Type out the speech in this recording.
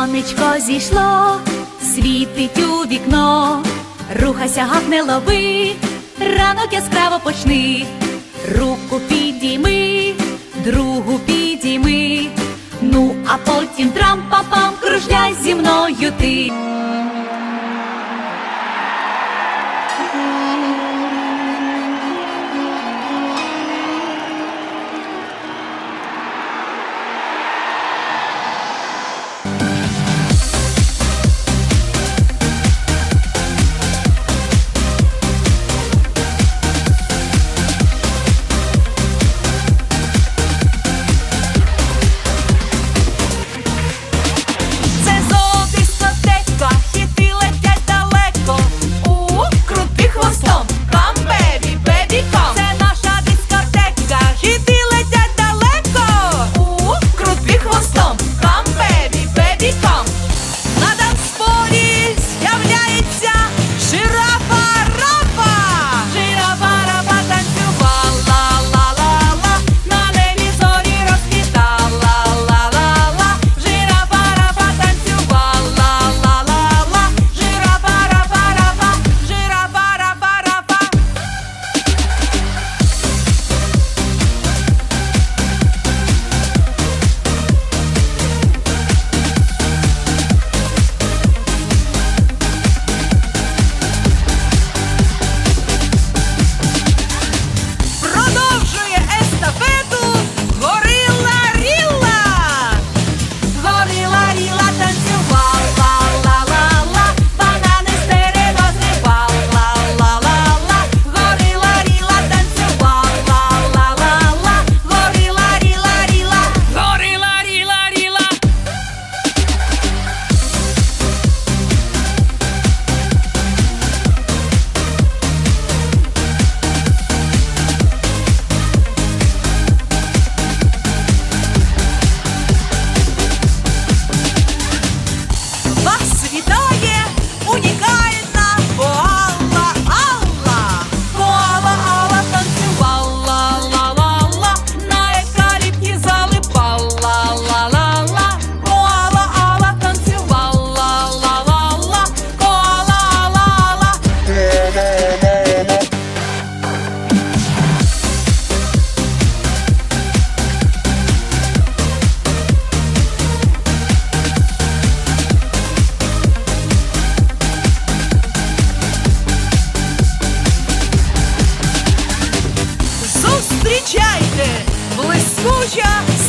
Сонечко зійшло, світить у вікно, рухайся, гад не лови, ранок яскраво почни, руку підійми, другу підійми, ну а потім трам-па-пам, кружляй зі мною ти. зустрічайте, блискуча.